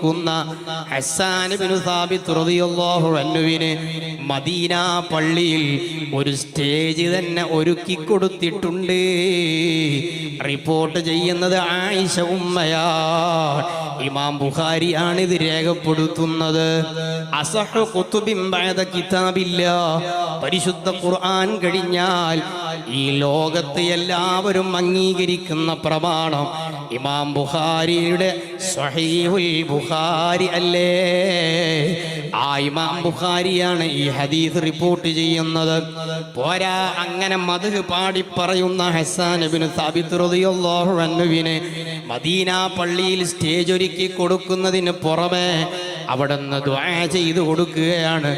ക്കുന്ന ഹസ്സാൻ ഇബ്നു സാബിത്ത് റളിയല്ലാഹു അൻഹുവിന് മദീന പള്ളിയിൽ ഒരു സ്റ്റേജ് തന്നെ ഒരുക്കി കൊടുത്തിട്ടുണ്ട്. റിപ്പോർട്ട് ചെയ്യുന്നത് ആയിഷ ഉമ്മയാ. ഇമാം ബുഖാരി ആണ് ഇത് രേഖപ്പെടുത്തുന്നത്. അസഹു ബഅദ കിതാബില്ല. പരിശുദ്ധ ഖുർആൻ കഴിഞ്ഞാൽ ഈ ലോകത്ത് എല്ലാവരും അംഗീകരിക്കുന്ന പ്രമാണം ഇമാം ബുഖാരിയുടെ സ്വഹീഹുൽ ബുഖാരി അല്ലേ? ആ ഇമാം ബുഖാരിയാണ് ഈ ഹദീസ് റിപ്പോർട്ട് ചെയ്യുന്നത്. പോരാ അങ്ങനെ മധു പാടി പറയുന്ന ഹസാൻ ഇബ്നു സാബിത് റളിയല്ലാഹു അൻഹുവിനെ മദീന പള്ളിയിൽ സ്റ്റേജ് ഒരുക്കി കൊടുക്കുന്നതിന് പുറമെ അവിടുന്ന് ദുആ ചെയ്തു കൊടുക്കുകയാണ്.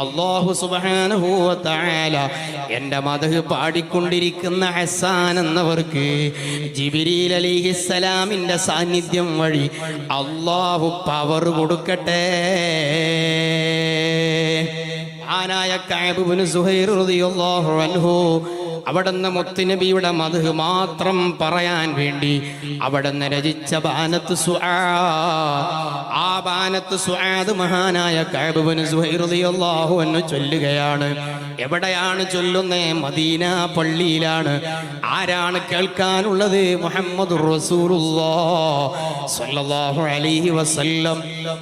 അള്ളാഹു തആല എന്റെ മദഹ് പാടിക്കൊണ്ടിരിക്കുന്ന ഹസാൻ എന്നവർക്ക് ജിബിരിൽ അലിഹിസ്സലാമിന്റെ സാന്നിധ്യം വഴി അള്ളാഹു പവർ കൊടുക്കട്ടെ. ആനായ കാബുബിന് സുഹൈർ റളിയല്ലാഹു അൻഹു അവിടുന്ന് മുത്തുനബിയുടെ മധു മാത്രം പറയാൻ വേണ്ടി അവിടുന്ന് രചിച്ച ബാനത്ത് സുആ. ബാനത്ത് സുആദ് മഹാനായ കാബുബിന് സുഹൈർ റളിയല്ലാഹു അൻഹു ചൊല്ലുകയാണ്. എവിടെയാണ് ചൊല്ലുന്നേ? മദീന പള്ളിയിലാണ്. ആരാണ് കേൾക്കാനുള്ളത്? മുഹമ്മദ് സ്വല്ലല്ലാഹു അലൈഹി വസല്ലം.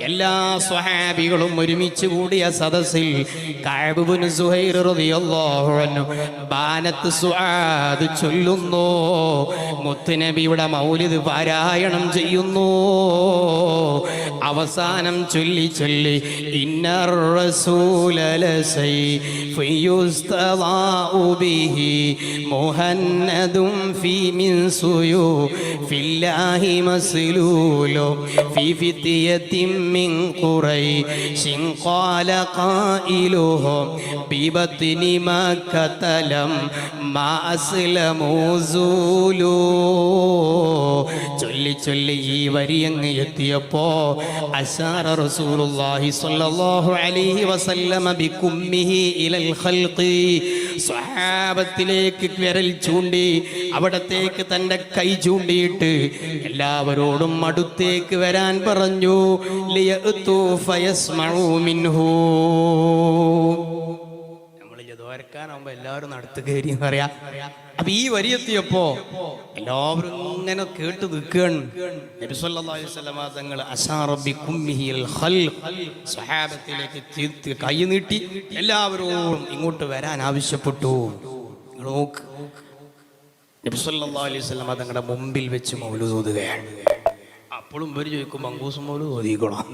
എല്ലാ സ്വഹാബികളും ഒരുമിച്ച് കൂടിയ സദസ്സിൽ കഅബുബ്നു സുഹൈർ റളിയല്ലാഹു അൻഹു ബാനത്ത് സുആദ് ചൊല്ലുന്നു. മുത്തുനബിയുടെ മൗലിദ് പാരായണം ചെയ്യുന്നു. അവസാനം ചൊല്ലി ചൊല്ലി ഇന്നർ മുഹന്നദും ഫീ മിൻ സുയൂ ഫില്ലാഹി മസ്ലൂലോ ഫീ ഫിത്യത്തിൻ മിൻ ഖുറൈശിൻ ഖാല ഖായിലുഹും ബിബത്നി മക്കതലം മാ അസ്ലമൂ സൂലൂ. ചൊല്ലി ചൊല്ലി ഈ വരിയങ്ങ് എത്തിയപ്പോ അശാറ റസൂലുള്ളാഹി സ്വല്ലല്ലാഹു അലൈഹി വസല്ലമ ബികുമ്മിഹി ഇലൽ ഖൽഖി. സ്വഹാബത്തിലേക്ക് വിരൽ ചൂണ്ടി അവിടത്തേക്ക് തന്റെ കൈ ചൂണ്ടിയിട്ട് എല്ലാവരോടും അടുത്തേക്ക് വരാൻ പറഞ്ഞു. ലിയഅ്തു ഫയസ്മഉ മിൻഹു. ദ്വാരക്കാനാവുമ്പോ എല്ലാവരും നടത്തു കയറി എന്ന് പറയാ. അപ്പൊ ഈ വരി എത്തിയപ്പോ എല്ലാവരും ഇങ്ങനെ കേട്ട് നിൽക്കുകയാണ്. സ്വഹാബത്തിലേക്ക് കൈ നീട്ടി എല്ലാവരോടും ഇങ്ങോട്ട് വരാൻ ആവശ്യപ്പെട്ടു. നോക്ക്. നബി സല്ലല്ലാഹു അലൈഹി തങ്ങളുടെ മുമ്പിൽ വെച്ച് മൗലു തോതുകയാണ് അപ്പോഴും ഇവർ ചോദിക്കും മങ്കൂസ് മൗലു ഓതിക്കണം